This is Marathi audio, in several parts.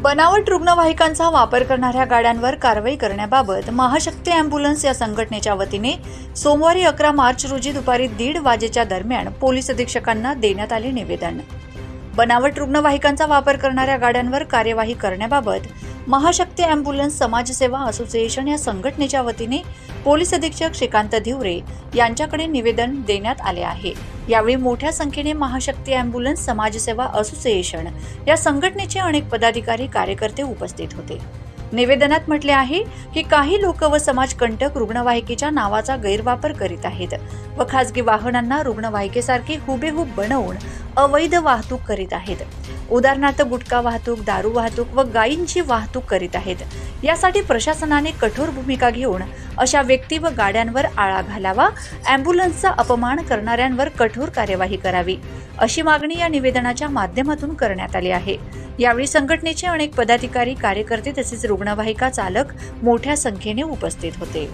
बनावट रुग्णवाहिकांचा वापर करणाऱ्या गाड्यांवर कारवाई करण्याबाबत महाशक्ती अँब्युलन्स या संघटनेच्या वतीने सोमवारी अकरा मार्च रोजी दुपारी दीड वाजेच्या दरम्यान पोलीस अधीक्षकांना देण्यात आले निवेदन. बनावट रुग्णवाहिकांचा वापर करणाऱ्या गाड्यांवर कार्यवाही करण्याबाबत महाशक्ती अँब्युलन्स समाजसेवा असोसिएशन या संघटनेच्या वतीने पोलीस अधीक्षक श्रीकांत धिवरे यांच्याकडे निवेदन देण्यात आले आहे. यावेळी मोठ्या संख्येने महाशक्ती अँब्युलन्स समाजसेवा असोसिएशन या संघटनेचे अनेक पदाधिकारी कार्यकर्ते उपस्थित होते. निवेदनात म्हटले आहे की काही लोक व समाजकंटक रुग्णवाहिकेच्या नावाचा गैरवापर करीत आहेत व खासगी वाहनांना रुग्णवाहिकेसारखी हुबेहूब बनवून अवैध वाहतूक करीत आहेत. उदाहरणार्थ गुटखा वाहतूक दारू वाहतूक व गायींची वाहतूक करीत आहेत. यासाठी प्रशासनाने कठोर भूमिका घेऊन अशा व्यक्ती व गाड्यांवर आळा घालावा अँब्युलन्सचा अपमान करणाऱ्यांवर कठोर कार्यवाही करावी अशी मागणी या निवेदनाच्या माध्यमातून करण्यात आली आहे. यावेळी संघटनेचे अनेक पदाधिकारी कार्यकर्ते तसेच रुग्णवाहिका चालक मोठ्या संख्येने उपस्थित होते.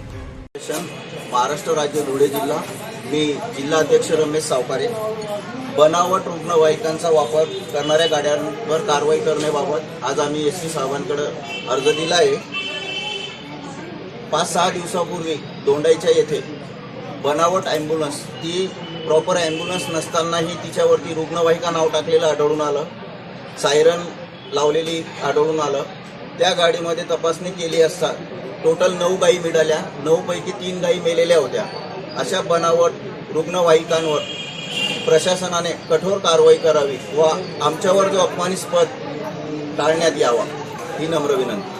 महाराष्ट्र राज्य धुळे जिल्हा मी जिल्हाध्यक्ष रमेश सावकारे. बनावट रुग्णवाहिकांचा वापर करणाऱ्या गाड्यांवर कारवाई करण्याबाबत आज आम्ही एस सी साहेबांकडं अर्ज दिला आहे. पाच सहा दिवसापूर्वी दोंडाईच्या येथे बनावट ॲम्ब्युलन्स ती प्रॉपर ॲम्ब्युलन्स नसतानाही तिच्यावरती रुग्णवाहिका नाव टाकलेलं आढळून आलं. सायरन लावलेली आढळून आलं. त्या गाडीमध्ये तपासणी केली असता टोटल नऊ गायी मिळाल्या. नऊपैकी तीन गायी मेलेल्या होत्या. अशा बनावट रुग्णवाहिकांवर प्रशासनाने कठोर कारवाई करावी व आमच्यावर जो अपमानिस्पद टाळण्यात यावा ही नम्र विनंती.